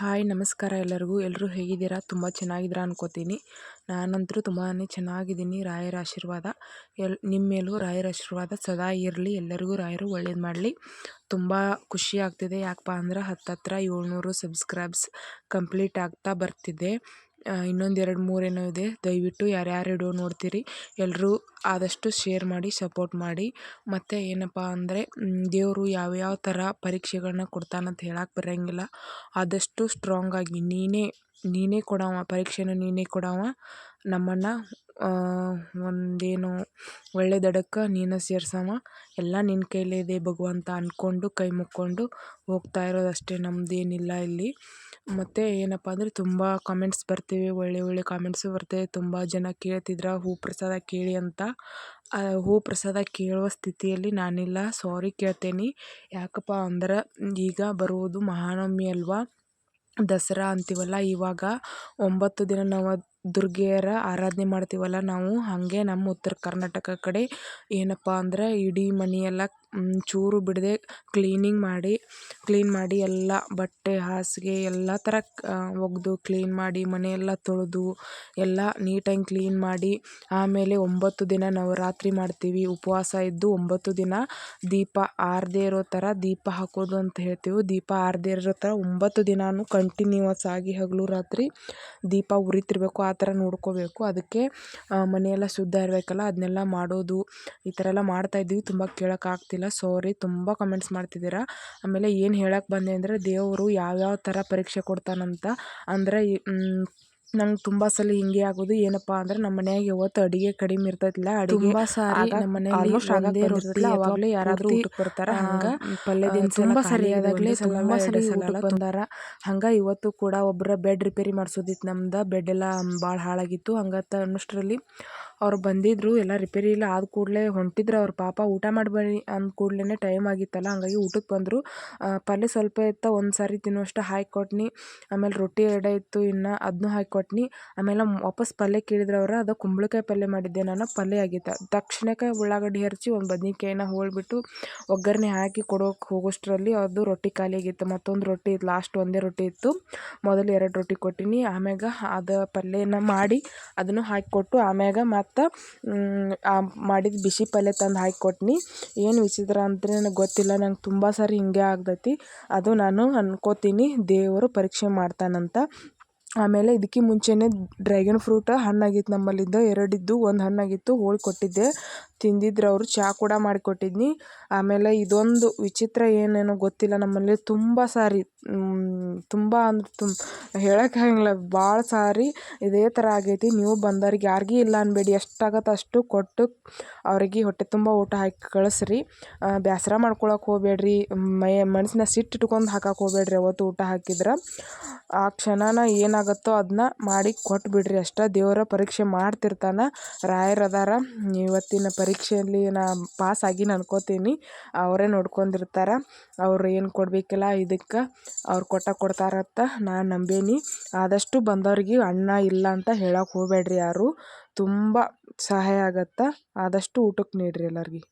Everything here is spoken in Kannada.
ಹಾಯ್, ನಮಸ್ಕಾರ ಎಲ್ಲರಿಗೂ. ಎಲ್ಲರೂ ಹೇಗಿದ್ದೀರಾ? ತುಂಬ ಚೆನ್ನಾಗಿದ್ದೀರಾ ಅನ್ಕೋತೀನಿ. ನಾನಂತರೂ ತುಂಬಾ ಚೆನ್ನಾಗಿದ್ದೀನಿ. ರಾಯರ ಆಶೀರ್ವಾದ. ಎಲ್ ನಿಮ್ಮ ಮೇಲೂ ರಾಯರ ಆಶೀರ್ವಾದ ಸದಾ ಇರಲಿ. ಎಲ್ಲರಿಗೂ ರಾಯರು ಒಳ್ಳೇದು ಮಾಡಲಿ. ತುಂಬ ಖುಷಿ ಆಗ್ತಿದೆ. ಯಾಕಪ್ಪ ಅಂದ್ರೆ ಹತ್ತತ್ರ ಏಳ್ನೂರು ಸಬ್ಸ್ಕ್ರೈಬ್ಸ್ ಕಂಪ್ಲೀಟ್ ಆಗ್ತಾ ಬರ್ತಿದೆ. ಇನ್ನೊಂದು ಎರಡು ಮೂರು ಏನೋ ಇದೆ. ದಯವಿಟ್ಟು ಯಾರ್ಯಾರು ವಿಡಿಯೋ ನೋಡ್ತೀರಿ. ಎಲ್ಲರೂ ಆದಷ್ಟು ಶೇರ್ ಮಾಡಿ, ಸಪೋರ್ಟ್ ಮಾಡಿ. ಮತ್ತು ಏನಪ್ಪ ಅಂದರೆ ದೇವರು ಯಾವ್ಯಾವ ಥರ ಪರೀಕ್ಷೆಗಳನ್ನ ಕೊಡ್ತಾನಂತ ಹೇಳಕ್ಕೆ ಬರೋಂಗಿಲ್ಲ. ಆದಷ್ಟು ಸ್ಟ್ರಾಂಗಾಗಿ ನೀನೇ ನೀನೇ ಕೊಡವ, ಪರೀಕ್ಷೆನ ನೀನೇ ಕೊಡವ. ನಮ್ಮನ್ನು ಒಂದೇನು ಒಳ್ಳೆ ದಡಕ್ಕೆ ನೀನು ಸೇರ್ಸವ. ಎಲ್ಲ ನಿನ್ನ ಇದೆ ಭಗವಂತ ಅಂದ್ಕೊಂಡು ಕೈ ಮುಕ್ಕೊಂಡು ಹೋಗ್ತಾ ಇರೋದಷ್ಟೇ ನಮ್ಮದೇನಿಲ್ಲ ಇಲ್ಲಿ. ಮತ್ತು ಏನಪ್ಪ ಅಂದರೆ ತುಂಬ ಕಾಮೆಂಟ್ಸ್ ಬರ್ತೀವಿ, ಒಳ್ಳೆ ಒಳ್ಳೆ ಕಾಮೆಂಟ್ಸು ಬರ್ತವೆ. ತುಂಬ ಜನ ಕೇಳ್ತಿದ್ರು, ಹೂ ಪ್ರಸಾದ ಕೇಳಿ ಅಂತ. ಹೂ ಪ್ರಸಾದ ಕೇಳುವ ಸ್ಥಿತಿಯಲ್ಲಿ ನಾನಿಲ್ಲ. ಸಾರಿ ಕೇಳ್ತೇನೆ. ಯಾಕಪ್ಪ ಅಂದ್ರೆ ಈಗ ಬರುವುದು ಮಹಾನವಮಿ ಅಲ್ವಾ? ದಸರಾ ಅಂತೀವಲ್ಲ ಇವಾಗ ಒಂಬತ್ತು ದಿನ ನಾವು ದುರ್ಗೆಯರ ಆರಾಧನೆ ಮಾಡ್ತೀವಲ್ಲ ನಾವು, ಹಾಗೆ ನಮ್ಮ ಉತ್ತರ ಕರ್ನಾಟಕ ಕಡೆ ಏನಪ್ಪ ಅಂದ್ರೆ ಇಡೀ ಮನೆಯೆಲ್ಲ ಚೂರು ಬಿಡದೆ ಕ್ಲೀನಿಂಗ್ ಮಾಡಿ ಕ್ಲೀನ್ ಮಾಡಿ ಎಲ್ಲ ಬಟ್ಟೆ ಹಾಸಿಗೆ ಎಲ್ಲ ಥರ ಒಗೆದು ಕ್ಲೀನ್ ಮಾಡಿ ಮನೆಯೆಲ್ಲ ತೊಳೆದು ಎಲ್ಲ ನೀಟಾಗಿ ಕ್ಲೀನ್ ಮಾಡಿ, ಆಮೇಲೆ ಒಂಬತ್ತು ದಿನ ನವರಾತ್ರಿ ಮಾಡ್ತೀವಿ. ಉಪವಾಸ ಇದ್ದು ಒಂಬತ್ತು ದಿನ ದೀಪ ಆರದೇ ಇರೋ ಥರ ದೀಪ ಹಾಕೋದು ಅಂತ ಹೇಳ್ತೀವಿ. ದೀಪ ಆರದೇ ಇರೋ ಥರ ಒಂಬತ್ತು ದಿನಾನು ಕಂಟಿನ್ಯೂವಸ್ ಆಗಿ ಹಗಲು ರಾತ್ರಿ ದೀಪ ಉರಿತಿರಬೇಕು. ಆ ಥರ ನೋಡ್ಕೋಬೇಕು. ಅದಕ್ಕೆ ಮನೆಯೆಲ್ಲ ಶುದ್ಧ ಇರಬೇಕಲ್ಲ ಅದನ್ನೆಲ್ಲ ಮಾಡೋದು, ಈ ಥರ ಎಲ್ಲ ಮಾಡ್ತಾಯಿದ್ವಿ ತುಂಬ ಕೇಳೋಕ್ಕಾಗ್ತಿಲ್ಲ ಸಾರಿ ತುಂಬ ಕಮೆಂಟ್ಸ್ ಮಾಡ್ತಿದ್ದೀರಾ. ಆಮೇಲೆ ಏನು ಹೇಳಕ್ಕೆ ಬಂದೆ ಅಂದರೆ, ದೇವರು ಯಾವ್ಯಾವ ಥರ ಪರೀಕ್ಷೆ ಕೊಡ್ತಾನಂತ. ಅಂದರೆ ನಂಗೆ ತುಂಬ ಸಲ ಹಿಂಗೆ ಆಗೋದು. ಏನಪ್ಪ ಅಂದ್ರೆ ನಮ್ಮ ಮನ್ಯಾಗ ಯಾವತ್ತು ಅಡುಗೆ ಕಡಿಮೆ ಇರ್ತೈತಿಲ್ಲ ಅಡುಗೆ ತುಂಬಾ ಸಾರಿ. ನಮ್ಮ ಮನೆಯಲ್ಲಿ ರೊಟ್ಟಿ ಅವಾಗಲೇ ಯಾರಾದರೂ ಊಟಕ್ಕೆ ಬರ್ತಾರೆ ಹಂಗೆ ದಿನಸಿ ತುಂಬ ಸರಿ ಆದಾಗಲೇ ತುಂಬ ಸರಿ ಊಟಕ್ಕೆ ಬಂದಾರ. ಹಂಗೆ ಇವತ್ತು ಕೂಡ ಒಬ್ಬರ ಬೆಡ್ ರಿಪೇರಿ ಮಾಡಿಸೋದಿತ್ತು ನಮ್ದು. ಬೆಡ್ ಎಲ್ಲ ಭಾಳ ಹಾಳಾಗಿತ್ತು. ಹಂಗತ್ತ ಅನ್ನೋಷ್ಟರಲ್ಲಿ ಅವ್ರು ಬಂದಿದ್ದರು ಎಲ್ಲ ರಿಪೇರಿ ಇಲ್ಲ ಆದ ಕೂಡಲೇ ಹೊಂಟಿದ್ರು, ಅವ್ರ ಪಾಪ ಊಟ ಮಾಡಿ ಅಂದ ಕೂಡಲೇ ಟೈಮ್ ಆಗಿತ್ತಲ್ಲ, ಹಂಗಾಗಿ ಊಟಕ್ಕೆ ಬಂದರು. ಪಲ್ಯ ಸ್ವಲ್ಪ ಇತ್ತು ಒಂದು ಸಾರಿ ತಿನ್ನುವಷ್ಟು ಹಾಕಿ ಕೊಟ್ನಿ ಆಮೇಲೆ ರೊಟ್ಟಿ ಎರಡೇ ಇತ್ತು, ಇನ್ನು ಅದನ್ನೂ ಹಾಕಿ ಕೊಟ್ನಿ ಆಮೇಲೆ ವಾಪಸ್ ಪಲ್ಯ ಕೇಳಿದ್ರು ಅವ್ರು, ಅದು ಕುಂಬಳಕಾಯಿ ಪಲ್ಯ ಮಾಡಿದ್ದೆ ನಾನು, ಪಲ್ಯ ಆಗಿತ್ತು. ತಕ್ಷಣಕ್ಕೆ ಉಳ್ಳಾಗಡ್ಡಿ ಹೆರಚಿ ಒಂದು ಬದ್ನಿಕಾಯಿನ ಹೋಳ್ಬಿಟ್ಟು ಒಗ್ಗರಣೆ ಹಾಕಿ ಕೊಡೋಕೆ ಹೋಗೋಷ್ಟರಲ್ಲಿ ಅದು ರೊಟ್ಟಿ ಖಾಲಿ ಆಗಿತ್ತು. ಮತ್ತೊಂದು ರೊಟ್ಟಿ ಇತ್ತು ಲಾಸ್ಟ್ ಒಂದೇ ರೊಟ್ಟಿ ಇತ್ತು. ಮೊದಲು ಎರಡು ರೊಟ್ಟಿ ಕೊಟ್ಟಿನಿ, ಆಮ್ಯಾಗ ಅದು ಪಲ್ಯನ ಮಾಡಿ ಅದನ್ನು ಹಾಕಿಕೊಟ್ಟು ಆಮ್ಯಾಗ ಮತ್ತು ಮಾಡಿದ ಬಿಸಿ ಪಲ್ಯ ತಂದು ಹಾಕಿ ಕೊಟ್ನಿ. ಏನು ವಿಚಿತ್ರ ಅಂದರೆ ನನಗೆ ಗೊತ್ತಿಲ್ಲ, ನಂಗೆ ತುಂಬ ಸಾರಿ ಹಿಂಗೆ ಆಗ್ತೈತಿ. ಅದು ನಾನು ಅನ್ಕೋತೀನಿ, ದೇವರು ಪರೀಕ್ಷೆ ಮಾಡ್ತಾನಂತ. ಆಮೇಲೆ ಇದಕ್ಕೆ ಮುಂಚೆನೇ ಡ್ರ್ಯಾಗನ್ ಫ್ರೂಟ್ ಹಣ್ಣಾಗಿತ್ತು ನಮ್ಮಲ್ಲಿದ್ದ ಎರಡಿದ್ದು ಒಂದು ಹಣ್ಣಾಗಿತ್ತು, ಹೋಳಿ ಕೊಟ್ಟಿದ್ದೆ. ತಿಂದಿದ್ರು ಅವರು ಚಹಾ ಕೂಡ ಮಾಡಿಕೊಟ್ಟಿದ್ನಿ ಆಮೇಲೆ ಇದೊಂದು ವಿಚಿತ್ರ ಏನೇನೋ ಗೊತ್ತಿಲ್ಲ ನಮ್ಮಲ್ಲಿ, ತುಂಬ ಸಾರಿ ತುಂಬ ಅಂದ್ರೆ ತುಂಬ ಹೇಳೋಕ್ಕಾಗಂಗಿಲ್ಲ ಭಾಳ ಸಾರಿ ಇದೇ ಥರ ಆಗೈತಿ. ನೀವು ಬಂದವ್ರಿಗೆ ಯಾರಿಗೂ ಇಲ್ಲ ಅನ್ಬೇಡಿ. ಎಷ್ಟಾಗತ್ತೆ ಅಷ್ಟು ಕೊಟ್ಟು ಅವ್ರಿಗೆ ಹೊಟ್ಟೆ ತುಂಬ ಊಟ ಹಾಕಿ ಕಳಿಸ್ರಿ. ಬೇಸರ ಮಾಡ್ಕೊಳಕ್ಕೆ ಹೋಗ್ಬೇಡ್ರಿ. ಮೈ ಮನ್ಸಿನ ಸಿಟ್ಟು ಇಟ್ಕೊಂಡು ಹಾಕಕ್ಕೆ ಹೋಗ್ಬೇಡ್ರಿ ಅವತ್ತು ಊಟ ಹಾಕಿದ್ರೆ. ಆ ಕ್ಷಣನ ಏನಾಗುತ್ತೋ ಅದನ್ನ ಮಾಡಿ ಕೊಟ್ಬಿಡ್ರಿ ಅಷ್ಟೇ ದೇವರ ಪರೀಕ್ಷೆ ಮಾಡ್ತಿರ್ತಾನೆ. ರಾಯರದಾರ ಇವತ್ತಿನ ಪರೀಕ್ಷೆಯಲ್ಲಿ ನಾ ಪಾಸ್ ಆಗಿ ಅನ್ಕೋತೀನಿ. ಅವರೇ ನೋಡ್ಕೊಂಡಿರ್ತಾರೆ. ಅವ್ರು ಏನು ಕೊಡಬೇಕಿಲ್ಲ ಇದಕ್ಕೆ. ಅವ್ರು ಕೊಟ್ಟ ಕೊಡ್ತಾರಂತ ನಾನು ನಂಬೇನಿ. ಆದಷ್ಟು ಬಂದವ್ರಿಗೆ ಅನ್ನ ಇಲ್ಲ ಅಂತ ಹೇಳಕ್ಕೆ ಹೋಗಬೇಡ್ರಿ ಯಾರು. ತುಂಬ ಸಹಾಯ ಆಗತ್ತೆ. ಆದಷ್ಟು ಊಟಕ್ಕೆ ನೀಡಿರಿ ಎಲ್ಲರಿಗೆ.